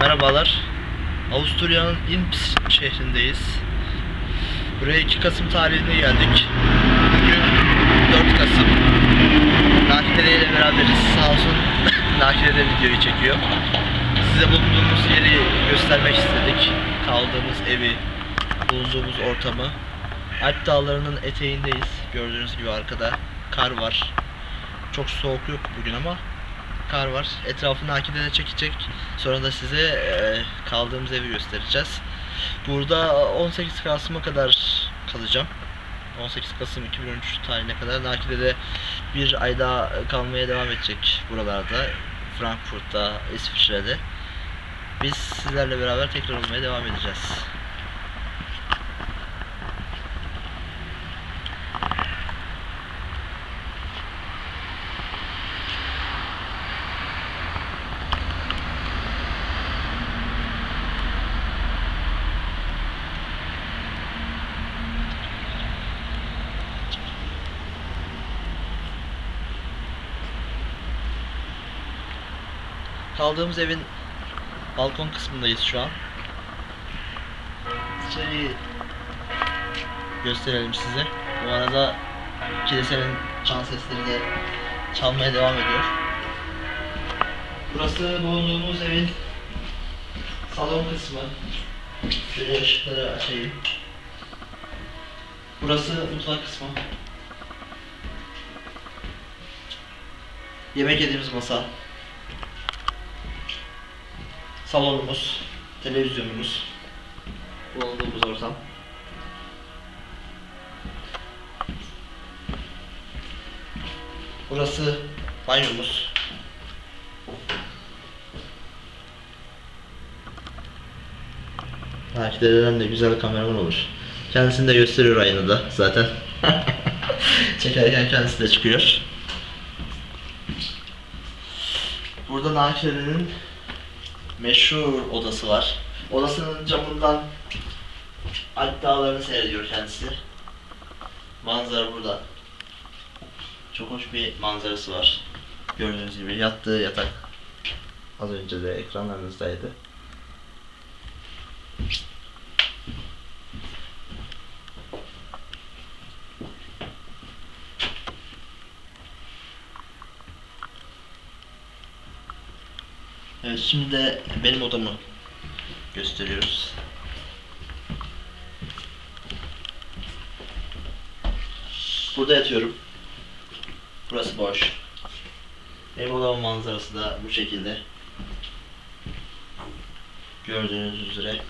merhabalar. Avusturya'nın Inns şehrindeyiz. Buraya 2 Kasım tarihinde geldik. Bugün 4 Kasım. Nakile ile beraberiz. Sağ olsun Nakile de videoyu çekiyor. Size bulunduğumuz yeri göstermek istedik. Kaldığımız evi, bulunduğumuz ortamı. Alp dağlarının eteğindeyiz. Gördüğünüz gibi arkada kar var. Çok soğuk yok bugün ama kar var. Etrafını Akide de çekecek. Sonra da size e, kaldığımız evi göstereceğiz. Burada 18 Kasım'a kadar kalacağım. 18 Kasım 2013 tarihine kadar Nakide'de bir ay daha kalmaya devam edecek buralarda. Frankfurt'ta, İsviçre'de. Biz sizlerle beraber tekrar olmaya devam edeceğiz. Kaldığımız evin balkon kısmındayız şu an. İçeriği gösterelim size. Bu arada kilisenin çan sesleri de çalmaya devam ediyor. Burası bulunduğumuz evin salon kısmı. Şöyle ışıkları açayım. Burası mutfak kısmı. Yemek yediğimiz masa. Salonumuz, televizyonumuz, bulunduğumuz ortam. Burası banyomuz. Belki dededen de güzel kameraman olur. Kendisini de gösteriyor aynada zaten. Çekerken kendisi de çıkıyor. Burada Nakide'nin meşhur odası var. Odasının camından Alp dağlarını seyrediyor kendisi. Manzara burada. Çok hoş bir manzarası var. Gördüğünüz gibi yattığı yatak az önce de ekranlarınızdaydı. Evet şimdi de benim odamı gösteriyoruz. Burada yatıyorum. Burası boş. Benim odamın manzarası da bu şekilde. Gördüğünüz üzere.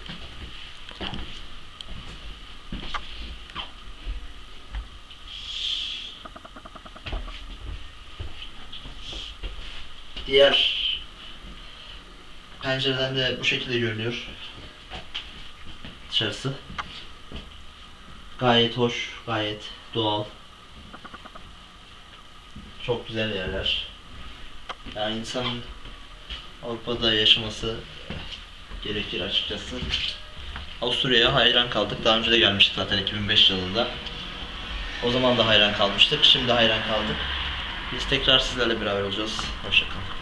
Diğer pencereden de bu şekilde görünüyor. Dışarısı. Gayet hoş, gayet doğal. Çok güzel yerler. Yani insanın Avrupa'da yaşaması gerekir açıkçası. Avusturya'ya hayran kaldık. Daha önce de gelmiştik zaten 2005 yılında. O zaman da hayran kalmıştık. Şimdi hayran kaldık. Biz tekrar sizlerle beraber olacağız. Hoşçakalın.